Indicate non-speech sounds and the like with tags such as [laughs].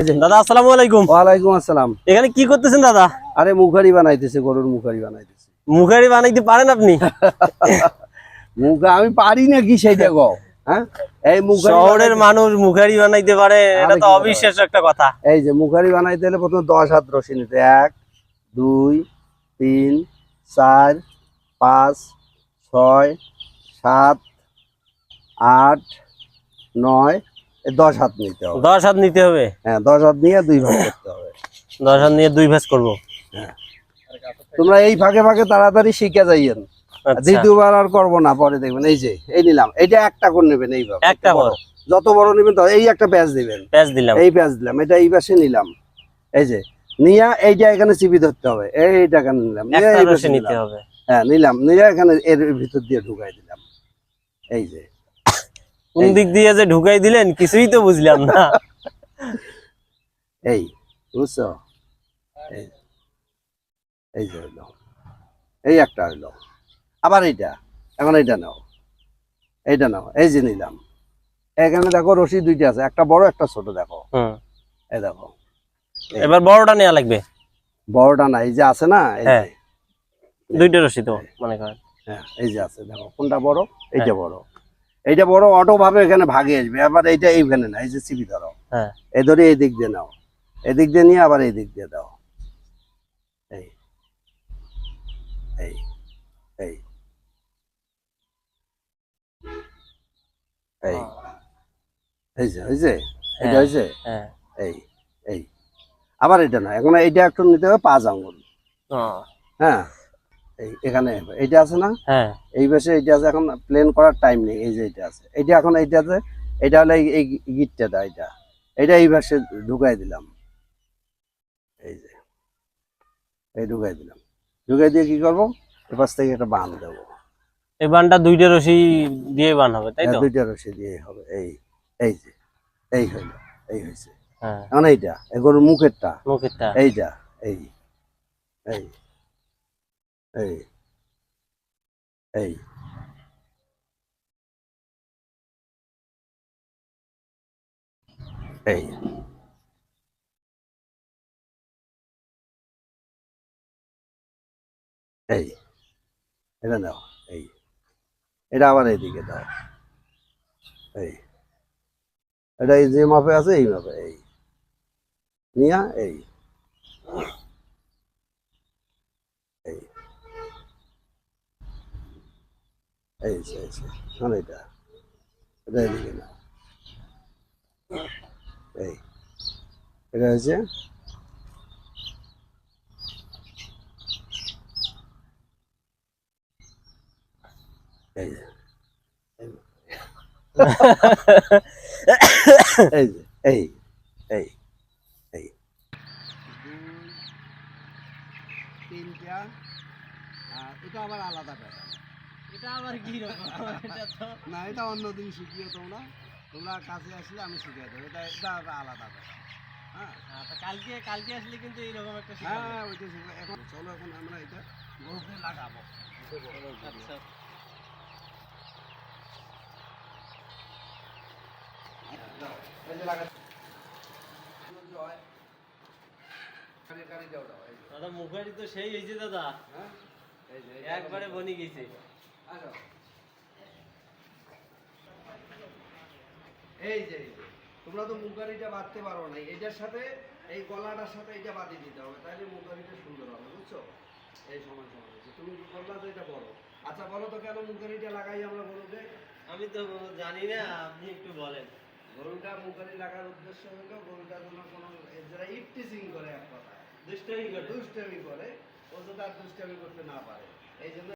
দাদা আসসালামু আলাইকুম। ওয়ালাইকুম আসসালাম। এখানে কি করতেছেন দাদা? আরে মুখারি বানাইতেছে গরুর মুখারি বানাইতেছে। মুখারি বানাইতে পারেন আপনি? [laughs] মুখা আমি পারি না কি সেইটা গো হ্যাঁ? এই শহরের মানুষ মুখারি বানাইতে পারে এটা তো একটা কথা। এই যে মুখারি বানাইতে হলে প্রথমে দশ হাত রশি নিতে এক দুই তিন চার পাঁচ ছয় সাত আট নয় দশ হাত নিতে হবে। দশ হাত নিতে হবে? হ্যাঁ দশ হাত নিয়ে দুই ভাগ করতে হবে। দশ হাত নিয়ে দুই ভাঁজ করব? তোমরা এই ফাঁকে ফাঁকে তাড়াতাড়ি শিখে যাইয়েন। আচ্ছা, দ্বিতীয়বার আর করব না পরে দেখবেন। এই যে এই নিলাম। এটা একটা করে নেবেন এইভাবে একটা বড়। যত বড় নেবেন তত এই একটা প্যাচ দিবেন। প্যাঁচ দিলাম। এই প্যাচ দিলাম। এটা এই পাশে নিলাম। এই যে নিয়া এইটা এখানে চিপি ধরতে হবে। এইটা এখানে নিলাম। নিয়ে এই পাশে নিতে হবে। হ্যাঁ নিলাম। নিয়ে এখানে এর ভিতর দিয়ে ঢুকাই দিলাম। এই যে কোন দিক দিয়ে যে ঢুকাই দিলেন কিছুই তো বুঝলাম না। এই বুঝছ? এই যে হইল এই একটা হইল আবার এইটা এখন এইটা নাও। এইটা নাও এই যে নিলাম। এখানে দেখো রশি দুইটা আছে একটা বড় একটা ছোট দেখো। এই দেখো। এবার বড়টা নেওয়া লাগবে। বড়টা না এই যে আছে না হ্যাঁ। দুইটা রশি তো মনে করেন। হ্যাঁ এই যে আছে দেখো। কোনটা বড়? এইটা বড়। এইটা বড় অটো ভাবে এখানে ভাগে আসবে আবার এইটা এইখানে না এই যে চিপি ধরো। হ্যাঁ। এই ধরে এই দিক দিয়ে নাও এদিক দিয়ে নিয়ে আবার এই দিক দিয়ে দাও। এই এই এই। এই এই যে এই যে এটা হ্যাঁ। হয়েছে? হ্যাঁ। এই এই। আবার এটা না এখন এইটা একটু নিতে হবে পাঁচ আঙ্গুল। ও, হ্যাঁ। এই এখানে এইটা আছে না? হ্যাঁ। এই পাশে এইটা আছে এখন প্লেন করার টাইম নেই। এই যে এটা আছে। এইটা এখন এইটা আছে এটা হলো এই- গিটটা এটা এটা এই পাশে ঢুকাই দিলাম। এই যে। এই ঢুকাই দিলাম। ঢুকাই দিয়ে কি করব? এ পাশ থেকে একটা বান দেবো। এই বানটা দুইটা রশি দিয়ে বান হবে তাই তো? হ্যাঁ, দুইটা রসি দিয়ে হবে। এই এই যে। এই হইল এই হয়েছে। হ্যাঁ। এখন এইটা এই গরুর মুখেরটা। মুখেরটা। এইটা এই এই। এই এই এই এই এটা নাও এই এটা আবার এইদিকে দাও এই এটা এই যে মাপে আছে এই মাপে এই নিয়া এই এই এই যে, এই যে, শোন এটা এটা এদিকে না এই এটা হচ্ছে এই যে এই যে এই এই এই তিনটা আর এটা আবার আলাদা ব্যাপার এটা আবার কি না এটা অন্যদিন শিখিয়ে তোমরা তোমরা কাছে আসলে আমি শিখিয়ে দেবো। এটা এটা আলাদা হ্যাঁ? আচ্ছা, কালকে কালকে আসলে কিন্তু এইরকম একটা হ্যাঁ ওইটা এখন চলো এখন আমরা এটা গরুকে লাগাবো। আচ্ছা। এই যে লাগা জয় কারি কারি দাও। দাও এই যে, দাদা মুখারি তো সেই হয়েছে দাদা। হ্যাঁ? একবারে বনি গেছে। এই যে তোমরা তো মুখারিটা বাঁধতে পারো না। এটার সাথে এই গলাটার সাথে এটা বাঁধিয়ে দিতে হবে তাহলে মুখারিটা সুন্দর হবে বুঝছ? এই সময় সময় হচ্ছে। তুমি বললা তো এটা বলো। আচ্ছা বলো তো কেন মুখারিটা লাগাই আমরা গরুকে? আমি তো জানি না আপনি একটু বলেন। গরুটা মুখারি লাগার উদ্দেশ্য হলো গরুটা যেন কোনো যারা ইফটিসিং করে এক কথা দুষ্টই করে। দুষ্টামি করে ও তো তার দুষ্টামি করতে না পারে। এই জন্য